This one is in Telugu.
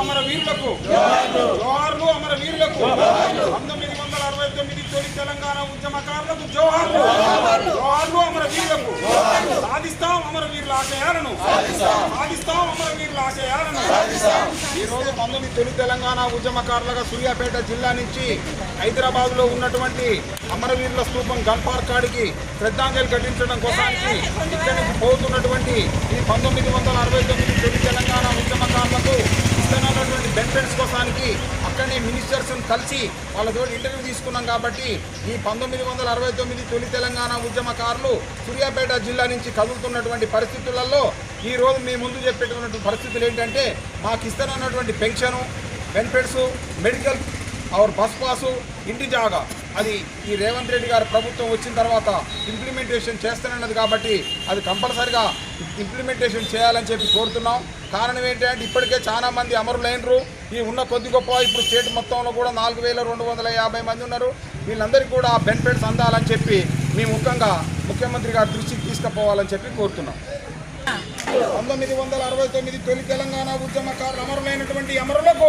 అమరవీరులకు జోహార్లు అమరవీరులకు పంతొమ్మిది వందల అరవై తొమ్మిది తొలి తెలంగాణ ఉద్యమకారులకు జోహార్లు. జోహార్లు అమరవీరులకు సాధిస్తాం అమరవీరుల ఆశయాలను. సాధిస్తాం అమరవీరుల ఆశయాలను. ఈ రోజు పంతొమ్మిది తొలి తెలంగాణ ఉద్యమకారులుగా సూర్యాపేట జిల్లా నుంచి హైదరాబాద్లో ఉన్నటువంటి అమరవీరుల స్థూపం గన్ కాడికి శ్రద్ధాంజలి ఘటించడం కోసానికి ఇక్కడికి పోతున్నటువంటి ఈ పంతొమ్మిది వందల అరవై తొమ్మిది తొలి తెలంగాణ ఉద్యమకారుల బెనిఫిట్స్ అక్కడనే మినిస్టర్స్ని కలిసి వాళ్ళతో ఇంటర్వ్యూ తీసుకున్నాం కాబట్టి ఈ పంతొమ్మిది వందల అరవై తొమ్మిది తొలి తెలంగాణ ఉద్యమకారులు సూర్యాపేట జిల్లా నుంచి కదులుతున్నటువంటి పరిస్థితులలో ఈ రోజు మీ ముందు చెప్పేటటువంటి పరిస్థితులు ఏంటంటే మాకు ఇస్తానన్నటువంటి pension benefits medical hour bus pass ఇంటి జాగా. అది ఈ రేవంత్ రెడ్డి గారు ప్రభుత్వం వచ్చిన తర్వాత ఇంప్లిమెంటేషన్ చేస్తానన్నది కాబట్టి అది కంపల్సరిగా ఇంప్లిమెంటేషన్ చేయాలని చెప్పి కోరుతున్నాం. కారణం ఏంటంటే ఇప్పటికే చాలా మంది అమరులైనరు. ఈ ఉన్న కొద్ది గొప్ప ఇప్పుడు స్టేట్ మొత్తంలో కూడా నాలుగు వేల రెండు వందల యాభై మంది ఉన్నారు. వీళ్ళందరికీ కూడా బెనిఫిట్స్ అందాలని చెప్పి మీ ముఖ్యంగా ముఖ్యమంత్రి గారి దృష్టికి తీసుకుపోవాలని చెప్పి కోరుతున్నాం. పంతొమ్మిది వందల అరవై తొమ్మిది తొలి తెలంగాణ ఉద్యమకారులు అమరులైనటువంటి అమరులకు